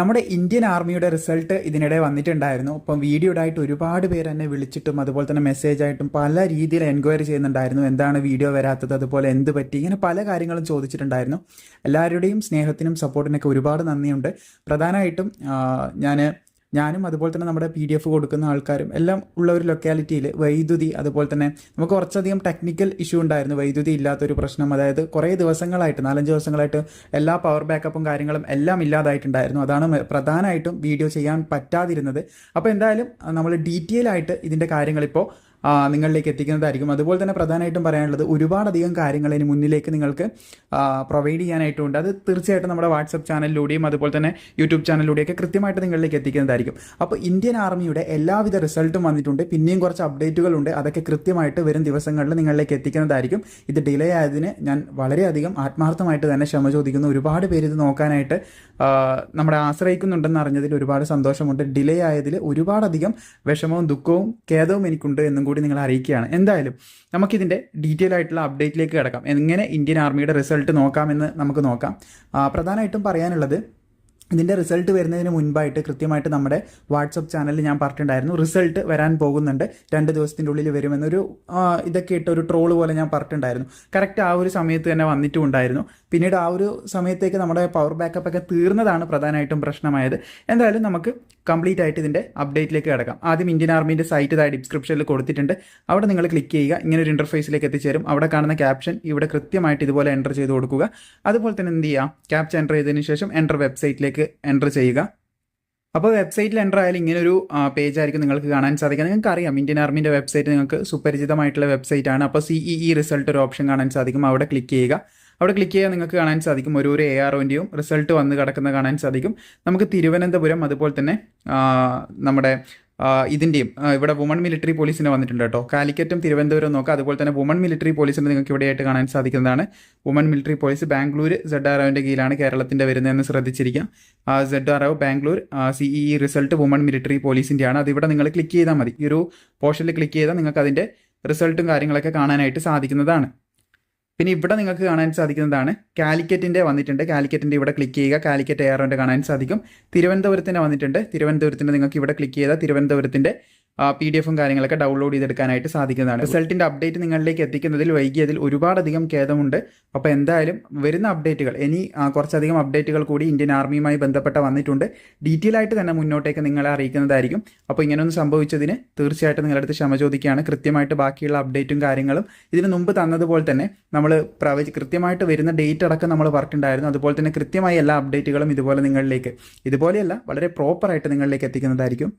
നമ്മുടെ ഇന്ത്യൻ ആർമിയുടെ റിസൾട്ട് ഇതിനിടെ വന്നിട്ടുണ്ടായിരുന്നു. അപ്പം വീഡിയോ ആയിട്ട് ഒരുപാട് പേര് എന്നെ വിളിച്ചിട്ടും അതുപോലെ തന്നെ മെസ്സേജ് ആയിട്ടും പല രീതിയിൽ എൻക്വയറി ചെയ്യുന്നുണ്ടായിരുന്നു. എന്താണ് വീഡിയോ വരാത്തത്? അതുപോലെ എന്ത് പറ്റി? ഇങ്ങനെ പല കാര്യങ്ങളും ചോദിച്ചിട്ടുണ്ടായിരുന്നു. എല്ലാവരുടെയും സ്നേഹത്തിനും സപ്പോർട്ടിനൊക്കെ ഒരുപാട് നന്ദിയുണ്ട്. പ്രധാനമായിട്ടും ഞാൻ ഞാനും അതുപോലെ തന്നെ നമ്മുടെ പി ഡി എഫ് കൊടുക്കുന്ന ആൾക്കാരും എല്ലാം ഉള്ള ഒരു ലൊക്കാലിറ്റിയിൽ വൈദ്യുതി അതുപോലെ തന്നെ നമുക്ക് കുറച്ചധികം ടെക്നിക്കൽ ഇഷ്യൂ ഉണ്ടായിരുന്നു. വൈദ്യുതി ഇല്ലാത്തൊരു പ്രശ്നം. അതായത് കുറേ ദിവസങ്ങളായിട്ട് നാലഞ്ച് ദിവസങ്ങളായിട്ട് എല്ലാ പവർ ബാക്കപ്പും കാര്യങ്ങളും എല്ലാം ഇല്ലാതായിട്ടുണ്ടായിരുന്നു. അതാണ് പ്രധാനമായിട്ടും വീഡിയോ ചെയ്യാൻ പറ്റാതിരുന്നത്. അപ്പോൾ എന്തായാലും നമ്മൾ ഡീറ്റെയിൽ ആയിട്ട് ഇതിന്റെ കാര്യങ്ങളിപ്പോൾ നിങ്ങളിലേക്ക് എത്തിക്കുന്നതായിരിക്കും. അതുപോലെ തന്നെ പ്രധാനമായിട്ടും പറയാനുള്ളത് ഒരുപാടധികം കാര്യങ്ങൾ ഇനി മുന്നിലേക്ക് നിങ്ങൾക്ക് പ്രൊവൈഡ് ചെയ്യാനായിട്ടുണ്ട്. അത് തീർച്ചയായിട്ടും നമ്മുടെ വാട്സപ്പ് ചാനലിലൂടെയും അതുപോലെ തന്നെ യൂട്യൂബ് ചാനലിലൂടെയൊക്കെ കൃത്യമായിട്ട് നിങ്ങളിലേക്ക് എത്തിക്കുന്നതായിരിക്കും. അപ്പോൾ ഇന്ത്യൻ ആർമിയുടെ എല്ലാവിധ റിസൾട്ടും വന്നിട്ടുണ്ട്. പിന്നെയും കുറച്ച് അപ്ഡേറ്റുകളുണ്ട് അതൊക്കെ കൃത്യമായിട്ട് വരും ദിവസങ്ങളിൽ നിങ്ങളിലേക്ക് എത്തിക്കുന്നതായിരിക്കും. ഇത് ഡിലേ ആയതിന് ഞാൻ വളരെയധികം ആത്മാർത്ഥമായിട്ട് തന്നെ ക്ഷമ ചോദിക്കുന്നു. ഒരുപാട് പേര് ഇത് നോക്കാനായിട്ട് നമ്മളെ ആശ്രയിക്കുന്നുണ്ടെന്ന് അറിഞ്ഞതിൽ ഒരുപാട് സന്തോഷമുണ്ട്. ഡിലേ ആയതിൽ ഒരുപാടധികം വിഷമവും ദുഃഖവും ഖേദവും എനിക്കുണ്ട് എന്നും കൂടി നിങ്ങളെ അറിയിക്കുകയാണ്. എന്തായാലും നമുക്കിതിന്റെ ഡീറ്റെയിൽ ആയിട്ടുള്ള അപ്ഡേറ്റിലേക്ക് കിടക്കാം. എങ്ങനെ ഇന്ത്യൻ ആർമിയുടെ റിസൾട്ട് നോക്കാമെന്ന് നമുക്ക് നോക്കാം. പ്രധാനമായിട്ടും പറയാനുള്ളത് ഇതിന്റെ റിസൾട്ട് വരുന്നതിന് മുൻപായിട്ട് കൃത്യമായിട്ട് നമ്മുടെ വാട്സപ്പ് ചാനലിൽ ഞാൻ പറഞ്ഞിട്ടുണ്ടായിരുന്നു. റിസൾട്ട് വരാൻ പോകുന്നുണ്ട്. രണ്ട് ദിവസത്തിന്റെ ഉള്ളിൽ വരുമെന്നൊരു ഇതൊക്കെ ഇട്ട് ഒരു ട്രോൾ പോലെ ഞാൻ പറഞ്ഞിട്ടുണ്ടായിരുന്നു. കറക്റ്റ് ആ ഒരു സമയത്ത് തന്നെ വന്നിട്ടും ഉണ്ടായിരുന്നു പിന്നീട് ആ ഒരു സമയത്തേക്ക് നമ്മുടെ പവർ ബാക്കപ്പ് ഒക്കെ തീർന്നതാണ് പ്രധാനമായിട്ടും പ്രശ്നമായത്. എന്തായാലും നമുക്ക് കംപ്ലീറ്റ് ആയിട്ട് ഇതിന്റെ അപ്ഡേറ്റിലേക്ക് കിടക്കാം. ആദ്യം ഇന്ത്യൻ ആർമീന്റെ സൈറ്റ് ഇതായി ഡിസ്ക്രിപ്ഷനിൽ കൊടുത്തിട്ടുണ്ട്. അവിടെ നിങ്ങൾ ക്ലിക്ക് ചെയ്യുക ഇങ്ങനെ ഒരു ഇന്റർഫേസിലേക്ക് എത്തിച്ചേരും. അവിടെ കാണുന്ന ക്യാപ്ഷൻ ഇവിടെ കൃത്യമായിട്ട് ഇതുപോലെ എന്റർ ചെയ്ത് കൊടുക്കുക. അതുപോലെ തന്നെ എന്ത് ചെയ്യുക ക്യാപ്ഷൻ എന്റർ ചെയ്തതിന് ശേഷം എന്റർ വെബ്സൈറ്റിലേക്ക് എന്റർ ചെയ്യുക. അപ്പോൾ വെബ്സൈറ്റിൽ എന്റർ ആയാലും ഇങ്ങനെ ഒരു പേജ് ആയിരിക്കും നിങ്ങൾക്ക് കാണാൻ സാധിക്കുക നിങ്ങൾക്ക് അറിയാം ഇന്ത്യൻ ആർമിന്റെ വെബ്സൈറ്റ് നിങ്ങൾക്ക് സുപരിചിതമായിട്ടുള്ള വെബ്സൈറ്റ് ആണ്. അപ്പോൾ സി ഇ റിസൾട്ട് ഒരു ഓപ്ഷൻ കാണാൻ സാധിക്കും. അവിടെ ക്ലിക്ക് ചെയ്യുക. അവിടെ ക്ലിക്ക് ചെയ്യാൻ നിങ്ങൾക്ക് കാണാൻ സാധിക്കും. ഒരു ഒരു എ ആർ ഒന്റെയും റിസൾട്ട് വന്ന് കിടക്കുന്ന കാണാൻ സാധിക്കും. നമുക്ക് തിരുവനന്തപുരം അതുപോലെ തന്നെ നമ്മുടെ ഇതിന്റെയും ഇവിടെ വുമൺ മിലിറ്ററി പോലീസിന് വന്നിട്ടുണ്ട് കേട്ടോ. കാലിക്കറ്റും തിരുവനന്തപുരം നോക്കുക അതുപോലെ തന്നെ വുമൺ മിലിറ്ററി പോലീസിന് നിങ്ങൾക്ക് ഇവിടെയായിട്ട് കാണാൻ സാധിക്കുന്നതാണ്. Woman military police Bangalore Z R ഒന്റെ കീഴിലാണ് കേരളത്തിന്റെ വരുന്നതെന്ന് ശ്രദ്ധിച്ചിരിക്കാം. Z R O Bangalore CE result woman military പോലീസിന്റെയാണ് അതിവിടെ നിങ്ങൾ ക്ലിക്ക് ചെയ്താൽ മതി. ഈ ഒരു പോർഷനിൽ ക്ലിക്ക് ചെയ്താൽ നിങ്ങൾക്ക് അതിന്റെ റിസൾട്ടും കാര്യങ്ങളൊക്കെ കാണാനായിട്ട് സാധിക്കുന്നതാണ്. പിന്നെ ഇവിടെ നിങ്ങൾക്ക് കാണാൻ സാധിക്കുന്നതാണ് കാലിക്കറ്റിന്റെ വന്നിട്ടുണ്ട്. കാലിക്കറ്റിന്റെ ഇവിടെ ക്ലിക്ക് ചെയ്യുക. കാലിക്കറ്റ് എയർ കാണാൻ സാധിക്കും. തിരുവനന്തപുരത്തിന്റെ വന്നിട്ടുണ്ട്. തിരുവനന്തപുരത്തിന്റെ നിങ്ങൾക്ക് ഇവിടെ ക്ലിക്ക് ചെയ്താൽ തിരുവനന്തപുരത്തിന്റെ പി ഡി എഫും കാര്യങ്ങളൊക്കെ ഡൗൺലോഡ് ചെയ്തെടുക്കാനായിട്ട് സാധിക്കുന്നതാണ്. റിസൾട്ടിന്റെ അപ്ഡേറ്റ് നിങ്ങളിലേക്ക് എത്തിക്കുന്നതിൽ വൈകിയതിൽ ഒരുപാടധികം ഖേദമുണ്ട്. അപ്പോൾ എന്തായാലും വരുന്ന അപ്ഡേറ്റുകൾ ഇനി കുറച്ചധികം അപ്ഡേറ്റുകൾ കൂടി ഇന്ത്യൻ ആർമിയുമായി ബന്ധപ്പെട്ട വന്നിട്ടുണ്ട്. ഡീറ്റെയിൽ ആയിട്ട് തന്നെ മുന്നോട്ടേക്ക് നിങ്ങളെ അറിയിക്കുന്നതായിരിക്കും. അപ്പോൾ ഇങ്ങനെയൊന്നും സംഭവിച്ചതിന് തീർച്ചയായിട്ടും നിങ്ങളുടെ അടുത്ത് ക്ഷമ ചോദിക്കുകയാണ്. കൃത്യമായിട്ട് ബാക്കിയുള്ള അപ്ഡേറ്റും കാര്യങ്ങളും ഇതിന് മുമ്പ് തന്നതുപോലെ തന്നെ നമ്മൾ പ്രവചി കൃത്യമായിട്ട് വരുന്ന ഡേറ്റ് അടക്കം നമ്മൾ പറഞ്ഞിട്ടുണ്ടായിരുന്നു അതുപോലെ തന്നെ കൃത്യമായി എല്ലാ അപ്ഡേറ്റുകളും ഇതുപോലെ നിങ്ങളിലേക്ക് ഇതുപോലെയല്ല വളരെ പ്രോപ്പറായിട്ട് നിങ്ങളിലേക്ക് എത്തിക്കുന്നതായിരിക്കും.